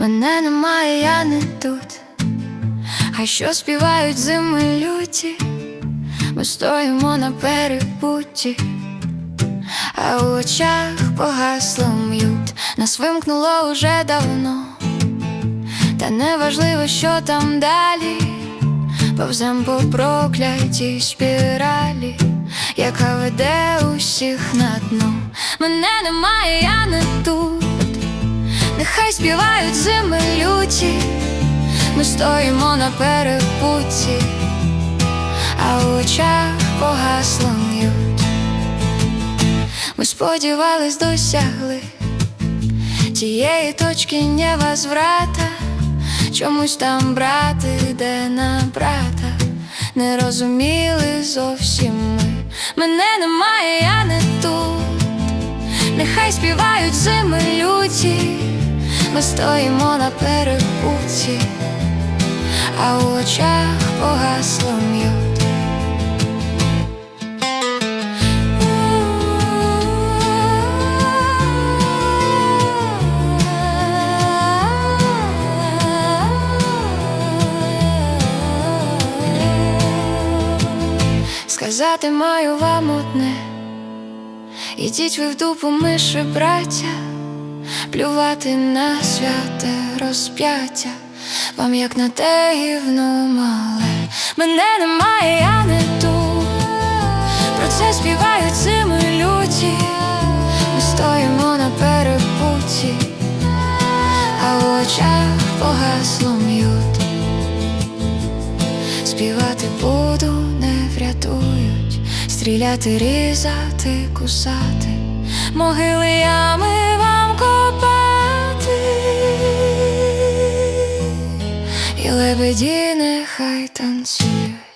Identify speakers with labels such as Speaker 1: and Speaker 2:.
Speaker 1: Мене немає, я не тут. Хай що співають зими люті, ми стоїмо на перепутті, а у очах погасло м'ют, нас вимкнуло уже давно, та неважливо, що там далі, повзем по проклятій спіралі, яка веде усіх на дно. Мене немає, я не тут. Нехай співають зими люті, ми стоїмо на перепутті, а в очах погасло. Ми сподівались, досягли тієї точки невозврата, чомусь там брати йде на брата, не розуміли зовсім ми. Мене немає, я не тут. Нехай співають зими люті, ми стоїмо на перепутті, а у очах погасло м'ют. Сказати маю вам одне. Ідіть ви в дупу, миші, браття, плювати на святе розп'яття, вам як на те гівно мале, мене немає, я не тут. Про це співають зими люті, ми стоїмо на перепутті, а в очах погасло м'ют. Співати буду, не врятують, стріляти, різати, кусати, могили ями і лебеді нехай танцюють.